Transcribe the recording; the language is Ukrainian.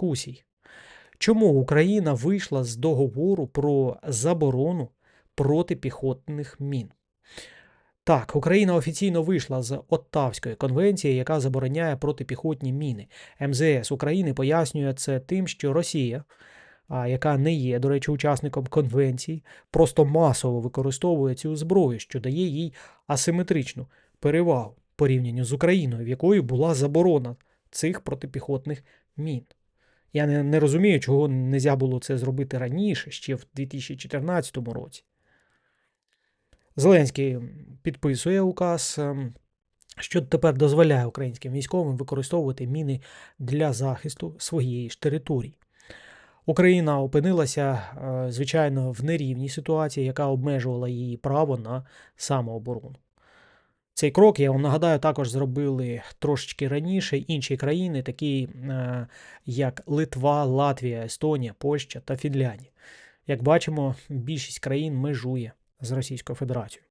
дискусій. Чому Україна вийшла з договору про заборону протипіхотних мін? Так, Україна офіційно вийшла з Оттавської конвенції, яка забороняє протипіхотні міни. МЗС України пояснює це тим, що Росія, яка не є, до речі, учасником конвенції, просто масово використовує цю зброю, що дає їй асиметричну перевагу порівнянню з Україною, в якої була заборона цих протипіхотних мін. Я не, не розумію, чого не можна було це зробити раніше, ще в 2014 році. Зеленський підписує указ, ем, що тепер дозволяє українським військовим використовувати міни для захисту своєї ж території. Україна опинилася, е, звичайно, в нерівній ситуації, яка обмежувала її право на самооборону. Цей крок, я вам нагадаю, також зробили трошечки раніше інші країни, такі е, як Литва, Латвія, Естонія, Польща та Фінляндія. Як бачимо, більшість країн межує з Російською Федерацією.